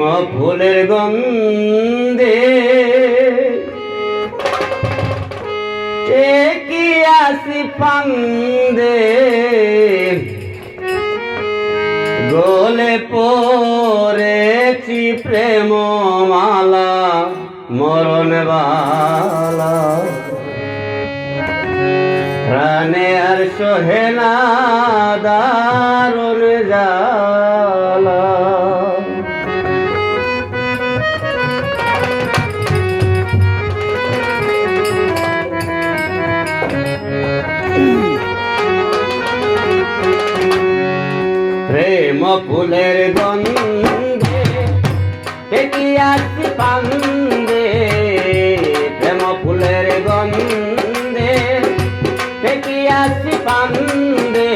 প্রেম ফুলের গন্ধে। কি আসি পান্দে? গোলে পরেছি প্রেম মালা মরণ বালা। প্রাণে আর সোহেনা দারুণ যা প্রেম ফুলের গন্ধে পান্দে। প্রেম ফুলের গন্ধে পান্দে।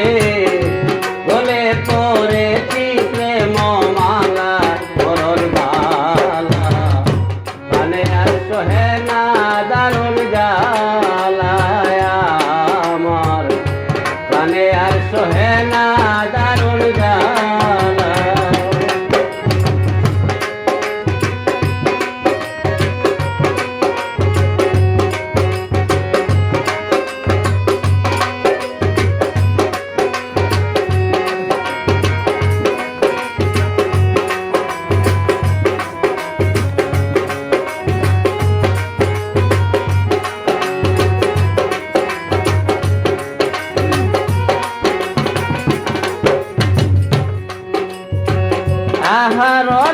હારો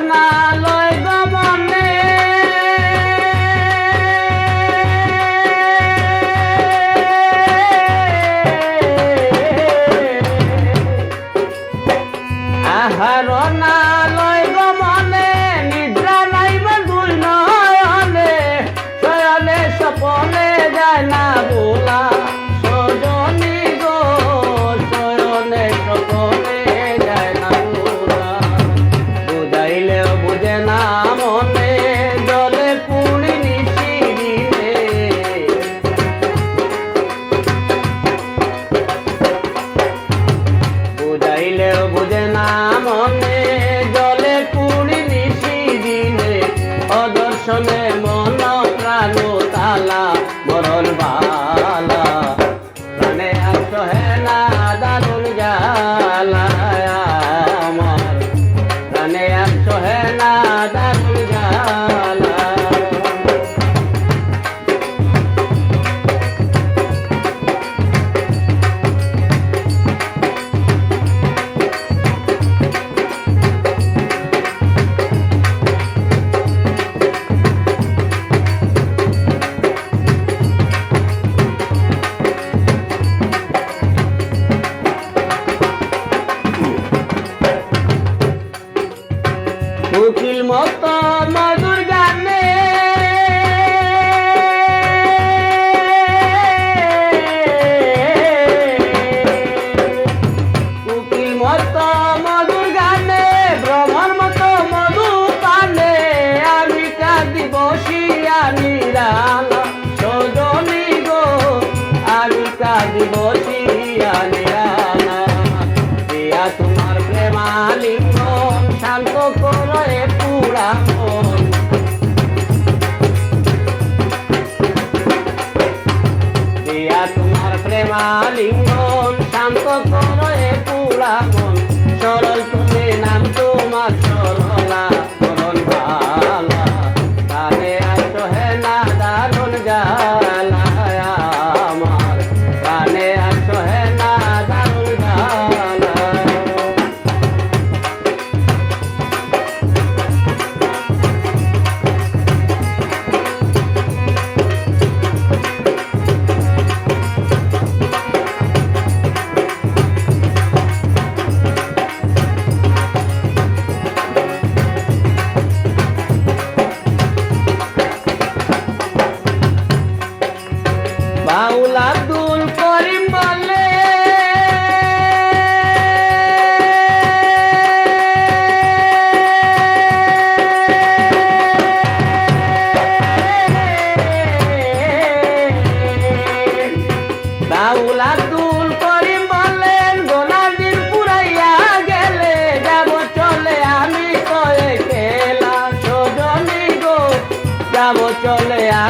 দিলেও বুঝে না মনে। সাজবতিয়া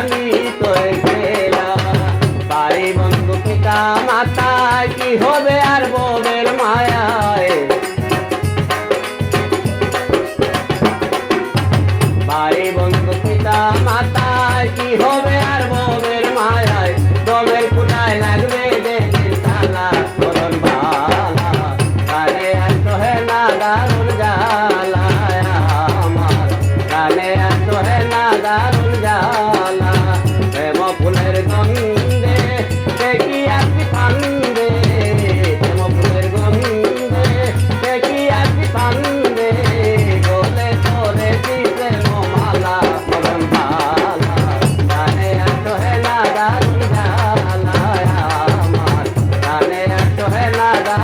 আমি তোর বাড়ি বন্ধু পিতা মাতা, কি হবে আর বাড়ি বন্ধু পিতা মাতা, কি হবে আর লাগবে দেখির আর জালা আমার। কানে আর সহে না দারুণ nada